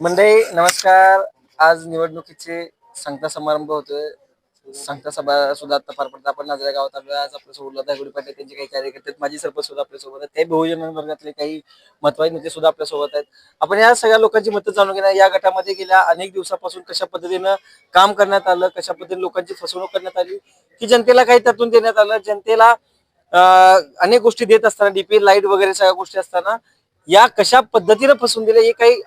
मंडळी नमस्कार. आज निवडणुकीचे सांगता समारंभ होतोय. सांगता सभा सुद्धा आता पार पडतात. आपण नाजऱ्या गावात आलो आज आपल्यासोबत लता गुडी पाटील त्यांचे काही कार्यकर्ते आहेत. माजी सरपंच सुद्धा आपल्यासोबत आहेत. ते बहुजन वर्गातले काही महत्त्वाचे नेते सुद्धा आपल्यासोबत आहेत. आपण या सगळ्या लोकांची मतं जाणून घेणार. या गटामध्ये गेल्या अनेक दिवसापासून कशा पद्धतीनं काम करण्यात आलं? कशा पद्धतीने लोकांची फसवणूक करण्यात आली? की जनतेला काही त्यातून देण्यात आलं? जनतेला अनेक गोष्टी देत असताना डीपी लाइट वगैरे सगळ्या गोष्टी असताना या कशा पद्धतीनं फसवून दिल्या ही काही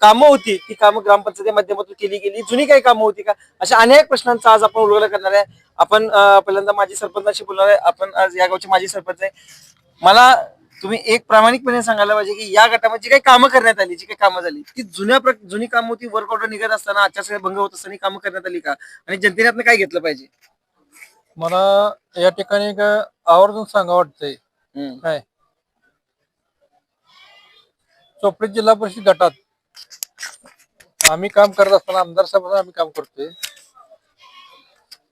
कामं होती? ती कामं ग्रामपंचायती माध्यमातून केली गेली? जुनी काही कामं होती का? अशा अनेक प्रश्नांचा आज आपण उलगडा करणार आहे. आपण पहिल्यांदा माजी सरपंचाशी बोलणार आहे. आपण आज या गावचे माजी सरपंच आहे. मला तुम्ही एक प्रामाणिकपणे सांगायला पाहिजे की या गटामध्ये जी काही कामं करण्यात आली जी काही कामं झाली ती जुन्या जुनी कामं होती वर्क ऑर्डर निघत असताना आचारसंहिता भंग होत असताना कामं करण्यात आली का? आणि जनतेने काय घेतलं पाहिजे? मला या ठिकाणी एक आवर्जून सांगा वाटतंय. काय? चोपडी जिल्हा परिषद गटात आम्ही काम करत असताना आमदार साहेबांना आम्ही काम करतोय.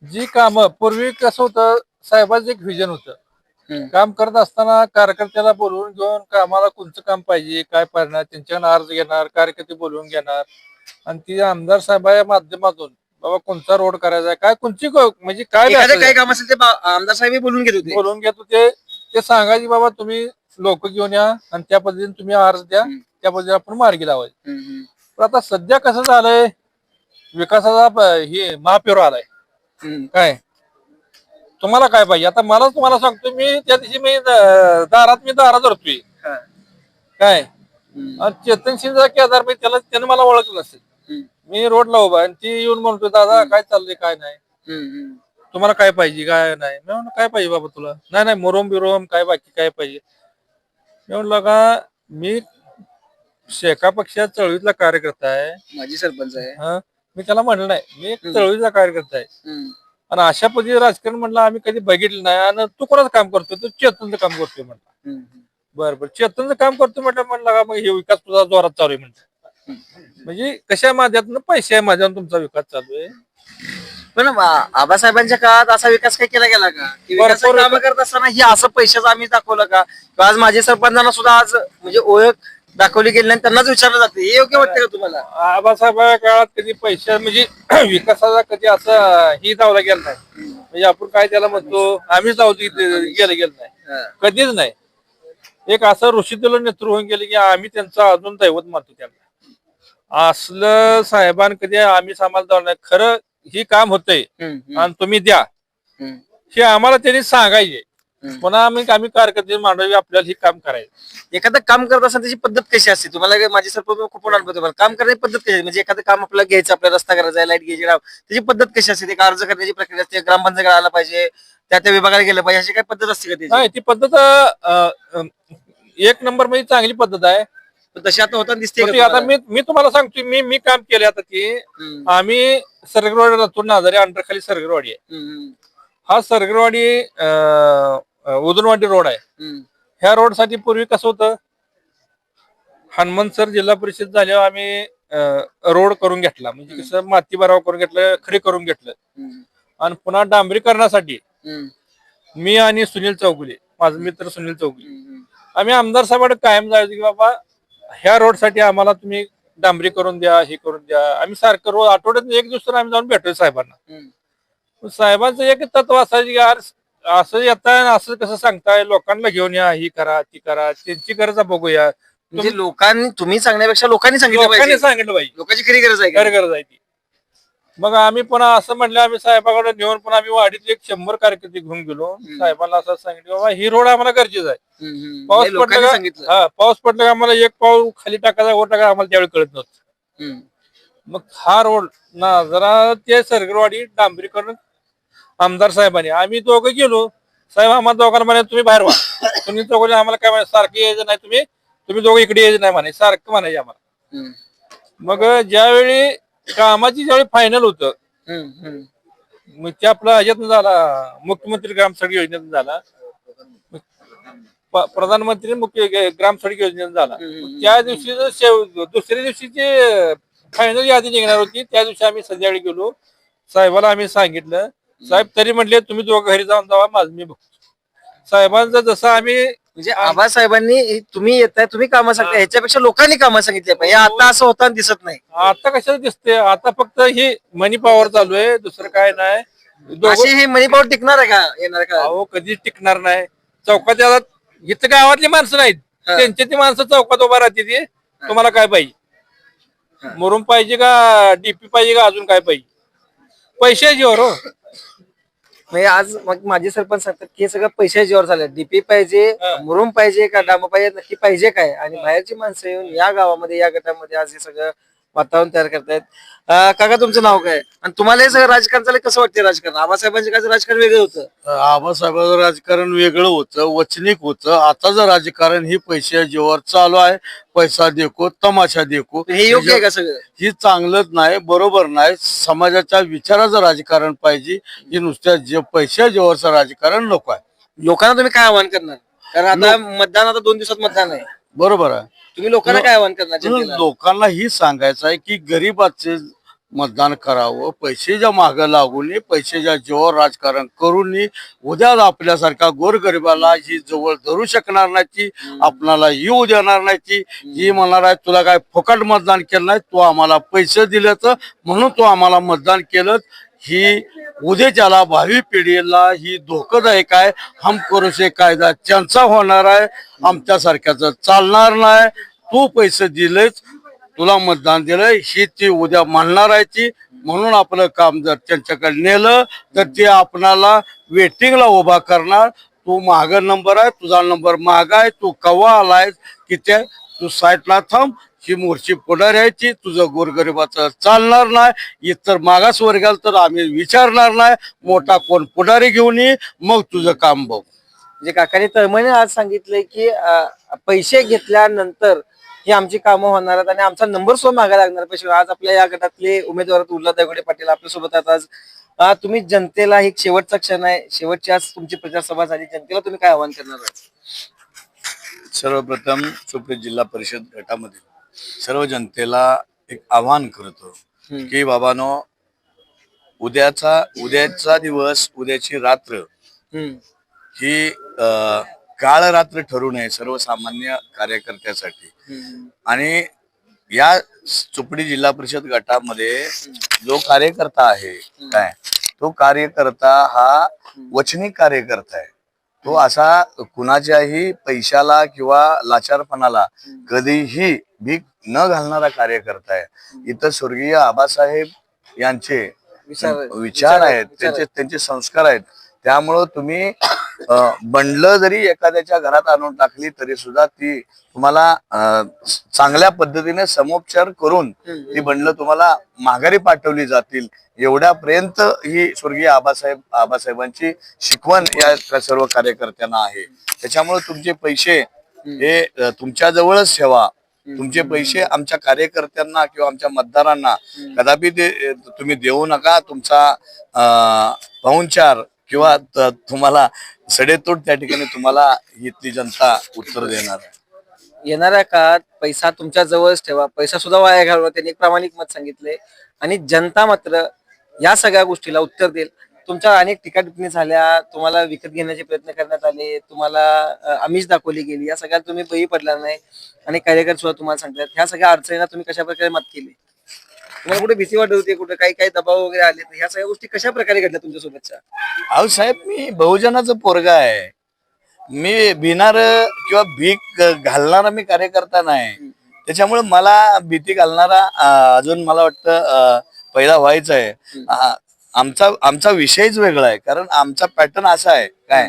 जी काम पूर्वी कसं होतं साहेबांचं एक व्हिजन होतं. काम करत असताना कार्यकर्त्याला बोलवून घेऊन कामाला कोणतं काम पाहिजे काय पाहिजे त्यांच्याकडे अर्ज घेणार कार्यकर्ते बोलवून घेणार. आणि ती आमदार साहेबाच्या माध्यमातून बाबा कोणता रोड करायचा काय कोणची म्हणजे काय. काही काम असेल ते आमदार साहेब बोलून घेत होते. बोलवून घेतो ते ते सांगायचे बाबा तुम्ही लोक घेऊन या आणि त्या पद्धतीने तुम्ही अर्ज द्या. त्या पद्धतीने आपण मार्गी लावायचे. पण आता सध्या कसं झालंय विकासाचा प- हे महापेरो आलाय. काय तुम्हाला काय पाहिजे आता मला तुम्हाला सांगतो मी त्या दिवशी मी द- दारात मी दारात धरतोय. काय. आणि चेतन शिंदे केदार मी त्याला त्याने मला ओळखलं नसेल. मी रोडला उभा आहे आणि ती येऊन म्हणतोय दादा काय चाललंय काय नाही. तुम्हाला काय पाहिजे काय नाही मी म्हणलं काय पाहिजे बाबा तुला नाही नाही मोरम बिरोम काय बाकी काय पाहिजे मी म्हणलं का मी शेका पक्षात चळवळीतला कार्यकर्ता आहे. माजी सरपंच आहे. हा? मी त्याला म्हणलं नाही. मी एक. चळवळीचा कार्यकर्ता आहे. हम्म. आणि अशा पद्धतीने राजकारण म्हणलं आम्ही कधी बघितलं नाही. आणि तू कोणाचं काम करतोय? तू चेतनचं काम करतोय म्हणलं हम्म. बरं बरं. चेतनचं काम करतोय म्हटलं म्हणलं का मग हे विकास तुझा जोरात चालू आहे म्हणलं म्हणजे कशा माध्यमातून? पैशा माध्यमातून तुमचा विकास चालू आहे. पण आबासाहेबांच्या काळात असा विकास काही केला गेला का? की भरपूर विकासाची कामं करत असताना ही असं पैशाचं आम्ही दाखवलं का? किंवा आज माझे सरपंचांना सुद्धा आज म्हणजे ओळख दाखवली गेली नाही त्यांनाच विचारलं जाते. हे योग्य वाटतं का तुम्हाला? आबासाहेबाच्या काळात कधी पैशा म्हणजे विकासाचा कधी असं ही जावला गेला नाही. म्हणजे आपण काय त्याला म्हणतो आम्हीच जाऊ गेलं गेलं नाही. कधीच नाही. एक असं ऋषीतलं नेतृत्व होऊन गेले की आम्ही त्यांचं अजून दैवत मानतो त्यांना असलं साहेबान कधी आम्ही आम्हाला जाऊ नाही. खरं ही काम होतंय. आणि तुम्ही द्या. हे आम्हाला त्यांनी सांगायचे. पुन्हा आम्ही आम्ही कारकर्ते मांडवी आपल्याला हे काम करायचं. एखादं काम करत असताना त्याची पद्धत कशी असते? तुम्हाला माझी सरपंच खूप तुम्हाला. काम करण्याची पद्धत कशी? आहे? म्हणजे एखादं काम आपल्याला घ्यायचं आपला रस्ता करायचा लाइट घ्यायची त्याची पद्धत कशी असते? ते अर्ज करण्याची प्रक्रिया असते? ग्रामपंचायत आला पाहिजे त्या त्या विभागाला गेलं पाहिजे अशी काय पद्धत असते का ती पद्धत एक नंबर म्हणजे चांगली पद्धत आहे. पण तशी आता होताना दिसते का आता तुम्हाला? मी मी तुम्हाला सांगतो मी मी काम केले आता की हम्म, आम्ही सरगरवाडी राहतो नाजारी अंडरखाली सरगरवाडी आहे. हम्म, हा सरगरवाडी अं, अं, उदनवाडी रोड आहे. हम्म, ह्या रोडसाठी पूर्वी कसं होतं हनुमंत सर जिल्हा परिषद झाल्यावर आम्ही रोड करून घेतला. म्हणजे कसं माती बराव करून घेतलं खरी करून घेतलं. हम्म, आणि पुन्हा डांबरीकरणासाठी हम्म, मी आणि सुनील चौगुले माझा मित्र सुनील चौगुले. हम्म, आम्ही आमदार साहेबांकडे कायम जायचो की बाबा ह्या रोडसाठी आम्हाला तुम्ही डांबरी करून द्या हे करून द्या. आम्ही सारखं रोज आठवड्यात एक दिवस तर आम्ही जाऊन भेटतोय साहेबांना. साहेबांचं एक तत्व असायचं की यार असं येताय असं कसं सांगताय लोकांना घेऊन या ही करा ती करा त्यांची गरज बघूया. म्हणजे लोकांनी तुम्ही सांगण्यापेक्षा लोकांनी सांगितलं लोकांनी सांगितलं पाहिजे. लोकांची खरी गरज आहे? खरं गरज आहे ती. मग आम्ही पुन्हा असं म्हणलं आम्ही साहेबाकडे नेऊन पण आम्ही वाडीत एक शंभर कार्यकर्ते घेऊन गेलो. साहेबांना असं सांगितलं बाबा ही रोड आम्हाला गरजेचं आहे. पाऊस पडला सांगितलं. का हा पाऊस पडला का आम्हाला एक पाऊल खाली टाकायचा वर टाकायचा आम्हाला त्यावेळी कळत नव्हतं. मग हा रोड ना जरा ते सरगरवाडी डांबरीकरण आमदार साहेबांनी. आम्ही दोघं गेलो. साहेब आम्हाला दोघांना म्हणे तुम्ही बाहेर व्हा तुम्ही दोघं आम्हाला काय म्हणे सारखं यायचं नाही तुम्ही. तुम्ही दोघं इकडे यायचं नाही म्हणे. सारखं म्हणायचे आम्हाला. मग ज्यावेळी कामाची ज्यावेळी फायनल होतं. हम्म, हम्म. मग ते आपला ह्याच्यातून झाला मुख्यमंत्री ग्राम सडक योजनेतून झाला. प- प्रधानमंत्री मुख्य ग- ग्राम सडक योजनेतून झाला. हम्म. त्या दिवशी जो शेव- दुसऱ्या दिवशीची फायनल यादी निघणार होती त्या दिवशी आम्ही संध्याकाळी गेलो. साहेबाला आम्ही सांगितलं. साहेब तरी म्हटले तुम्ही दोघं घरी जाऊन जावा माझं मी बघतो. साहेबांचं जसं आम्ही म्हणजे आबासाहेबांनी हे- तुम्ही येताय तुम्ही कामं सांगताय ह्याच्यापेक्षा लोकांनी कामं सांगितली पाहिजे. आता असं होताना दिसत नाही. आता कशाला दिसते आता फक्त ही मनी पॉवर चालू आहे दुसरं काय नाही. दोघं- अशी हे मनी पॉवर टिकणार आहे का येणार का? अहो कधीच टिकणार नाही. चौकात याला इथं गावातली माणसं नाहीत. हा. त्यांची ती माणसं चौकात उभा राहते ती. तुम्हाला काय पाहिजे? मुरुम पाहिजे का डीपी पाहिजे का अजून काय पाहिजे? पैसे जीवर हो. म्हणजे आज मग माझे सरपंच सांगतात की हे सगळं पैशाच्या जीवावर झालं डीपी पाहिजे. मुरुम पाहिजे का डांब पाहिजे नक्की पाहिजे काय आणि बाहेरची माणसं येऊन या गावामध्ये या गटामध्ये आज हे सगळं वातावरण तयार करतायत. काका तुमचं नाव काय? आणि तुम्हाला हे सगळं राजकारण चाललंय कसं वाटतं राजकारण? आबासाहेबांच्या काळचं राजकारण वेगळं होतं. आबासाहेबांचं राजकारण वेगळं होतं वचनिक होतं. आताचं राजकारण ही पैशा जीवावर चालू आहे पैसा देखो तमाशा देखो. हे योग्य आहे का सगळं? ही चांगलंच नाही बरोबर नाही. समाजाच्या विचाराचं राजकारण पाहिजे. ही नुसत्या जे पैशा जीवावरचं राजकारण नको आहे. लोकांना तुम्ही काय आव्हान करणार? कारण आता मतदान आता दोन दिवसात मतदान आहे. बरोबर आहे तुम्ही लोकांना काय आव्हान करणार म्हणून जनतेला? लोकांना ही सांगायचं आहे की गरीबाचे मतदान करावं पैशाच्या माग लागू नये जीवावर राजकारण करू नये उद्या आपल्यासारख्या गोरगरिबाला ही जवळ धरू शकणार नाही ती आपणाला येऊ देणार नाही ती ही म्हणणार आहे तुला काय फुकट मतदान केलं नाही तू आम्हाला पैसे दिले तर म्हणून तू आम्हाला मतदान केलं ही उद्याच्याला भावी पिढीला ही धोकादायक आहे हम कायदा त्यांचा होणार आहे. आमच्यासारख्याचं चालणार नाही. तू पैसे दिलेच तुला मतदान दिलंय ही ती उद्या म्हणणार आहे ती. म्हणून आपलं काम जर त्यांच्याकडे नेलं तर ते आपणाला वेटिंगला उभा करणार. तू माग नंबर आहे तुझा नंबर महाग आहे तू कवा आलाय की ते तू साईटला थांब. ही मोर्ची पुढारी आहे ती तुझं गोरगरिबाचं चालणार नाही. इतर मागास वर्गाला तर आम्ही विचारणार नाही. मोठा कोण पुढारी घेऊन ये मग तुझं काम बघ. म्हणजे काकाने तळमळीने आज सांगितलंय की अं, पैसे घेतल्यानंतर ही आमची कामं होणार आहेत आणि आमचा नंबर सुद्धा मागा लागणार पैसे आज आपल्या या गटातले उमेदवार उल्ला दगडे पाटील आपल्यासोबत आहेत आज. अं, तुम्ही जनतेला एक शेवटचा क्षण आहे. शेवटची आज तुमची प्रचार सभा झाली. जनतेला तुम्ही काय आव्हान करणार आहात? सर्वप्रथम सुप्रीत जिल्हा परिषद गटामधील सर्व जनतेला एक आवाहन करतो. की बाबानो उद्याचा उद्याचा दिवस उद्याची रात्र. ही काळ रात्र ठरू नये सर्वसामान्य कार्यकर्त्यासाठी. आणि या चोपडी जिल्हा परिषद गटामध्ये जो कार्यकर्ता आहे काय तो कार्यकर्ता हा वचनी कार्यकर्ता आहे तो असा कुणाच्याही पैशाला किंवा लाचारपणाला कधीही भीक न घालणारा कार्यकर्ता आहे. इथं स्वर्गीय आबासाहेब यांचे विचार- आहेत त्यांचे संस्कार आहेत. त्यामुळं तुम्ही बंडलं जरी एखाद्याच्या घरात आणून टाकली तरी सुद्धा ती तुम्हाला चांगल्या पद्धतीने समोपचार करून ती बंडलं तुम्हाला माघारी पाठवली जातील. एवढ्यापर्यंत ही स्वर्गीय आबासाहेब आबासाहेबांची शिकवण या सर्व कार्यकर्त्यांना आहे. त्याच्यामुळे तुमचे पैसे हे तुमच्या जवळच ठेवा. तुमचे पैसे आमच्या कार्यकर्त्यांना किंवा आमच्या मतदारांना कदापि ते तुम्ही देऊ नका. तुमचा अं, पाहुणचार किंवा तुम्हाला सडेतोड त्या ठिकाणी तुम्हाला इथली जनता उत्तर देणार? आहे येणाऱ्या काळात पैसा तुमच्या जवळच ठेवा. पैसा सुद्धा वाया घालवा. त्यांनी एक प्रामाणिक मत सांगितले. आणि जनता मात्र या सगळ्या गोष्टीला उत्तर देईल. तुमच्या अनेक टीका टिप्पणी झाल्या. तुम्हाला विकत घेण्याचे प्रयत्न करण्यात आले. तुम्हाला आमिष दाखवली गेली. या सगळ्यात तुम्ही बळी पडला नाही. आणि कार्यकर्ते सुद्धा तुम्हाला सांगतात. ह्या सगळ्या अडचणींना तुम्ही कशा प्रकारे मत केली? तुम्हाला कुठे भीती वाटत होती कुठे काही काही दबाव वगैरे आले तर ह्या सगळ्या गोष्टी कशा प्रकारे घडल्या तुमच्या सोबतच्या? अहो साहेब मी बहुजनाचं पोरगा आहे. मी भिणार किंवा भीक घालणारा मी कार्यकर्ता नाही. त्याच्यामुळे मला भीती घालणारा अजून मला वाटतं पहिला व्हायचा आहे. आमचा आमचा विषयच वेगळा आहे. कारण आमचा पॅटर्न असा आहे. काय?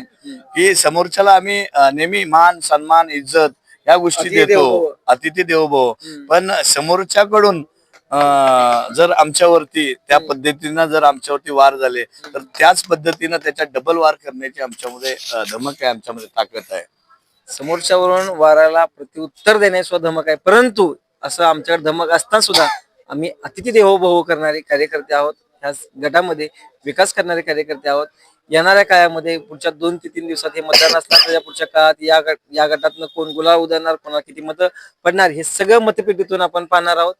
की समोरच्याला आम्ही नेहमी मान सन्मान इज्जत या गोष्टी देतो. अतिथी देवो. भव पण समोरच्याकडून जर आमच्यावरती त्या पद्धतीनं जर आमच्यावरती वार झाले तर त्याच पद्धतीनं त्याच्या डबल वार करण्याची आमच्यामध्ये धमक आहे आमच्यामध्ये ताकद आहे. समोरच्यावरून वाराला प्रत्युत्तर देण्यास सुद्धा धमक आहे. परंतु असं आमच्याकडे धमक असताना सुद्धा आम्ही अतिथी देवोभव करणारे कार्यकर्ते आहोत. ह्या गटामध्ये विकास करणारे कार्यकर्ते आहोत. येणाऱ्या काळामध्ये पुढच्या दोन ते तीन दिवसात हे मतदान असणार. त्याच्या पुढच्या काळात या गट या गटातनं कोण गुलाल उधळणार कोणाला किती मतं पडणार हे सगळं मतपेटीतून आपण पाहणार आहोत.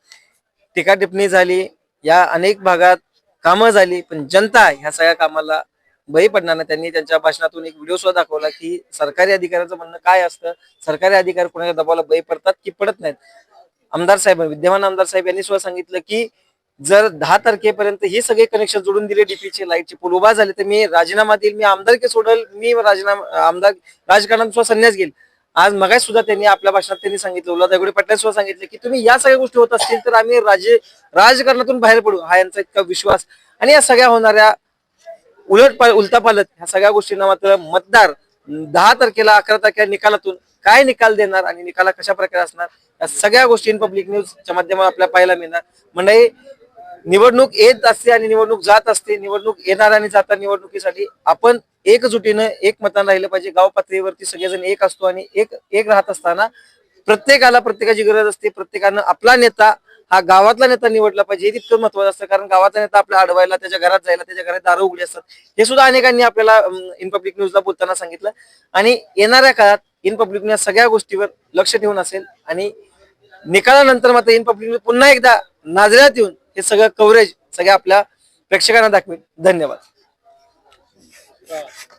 टीका टिप्पणी झाली या अनेक भागात कामं झाली पण जनता ह्या सगळ्या कामाला बळी पडणार नाही. त्यांनी त्यांच्या भाषणातून एक व्हिडिओ सुद्धा दाखवला की सरकारी अधिकाऱ्यांचं म्हणणं काय असतं? सरकारी अधिकारी कोणाच्या दबावाला बळी पडतात की पडत नाहीत? आमदार साहेब विद्यमान आमदार साहेब यांनी सुद्धा सांगितलं की जर दहा तारखेपर्यंत हे सगळे कनेक्शन जोडून दिले डीपीचे लाईटचे पूल उभा झाले तर मी राजीनामा देईल मी आमदारकी सोडल मी राजीनामा आमदार राजकारणात सुद्धा संन्यास घेईल. आज मगाच सुद्धा त्यांनी आपल्या भाषणात त्यांनी सांगितलं उल्हा दगडे पाटील सुद्धा सांगितलं की तुम्ही या सगळ्या गोष्टी होत असतील तर आम्ही राजे राजकारणातून बाहेर पडू. हा यांचा इतका विश्वास. आणि या सगळ्या होणाऱ्या उलट पाल उलटा ह्या सगळ्या गोष्टींना मात्र मतदार दहा तारखेला अकरा तारखेला निकालातून काय निकाल देणार आणि निकाला कशा प्रकारे असणार या सगळ्या गोष्टी पब्लिक न्यूजच्या माध्यमातून आपल्याला पाहायला मिळणार. म्हणजे निवडणूक येत असते आणि निवडणूक जात असते निवडणूक येणार आणि जाता निवडणुकीसाठी आपण एकजुटीनं एक मतान राहिलं पाहिजे. गाव पातळीवरती सगळेजण एक असतो आणि एक एक राहत असताना प्रत्येकाला प्रत्येकाची गरज असते. प्रत्येकानं आपला नेता हा गावातला नेता निवडला पाहिजे. हे तितकं महत्वाचं असतं. कारण गावातला नेता आपल्या अडवायला त्याच्या घरात जायला त्याच्या घरात दारं उघडी असतात. हे सुद्धा अनेकांनी आपल्याला इन पब्लिक न्यूजला बोलताना सांगितलं. आणि येणाऱ्या काळात इन पब्लिक न्यूज सगळ्या गोष्टीवर लक्ष ठेवून असेल आणि निकालानंतर मात्र इन पब्लिक न्यूज पुन्हा एकदा नाजऱ्यात येऊन हे सगळं कव्हरेज सगळ्या आपल्या प्रेक्षकांना दाखवेल धन्यवाद.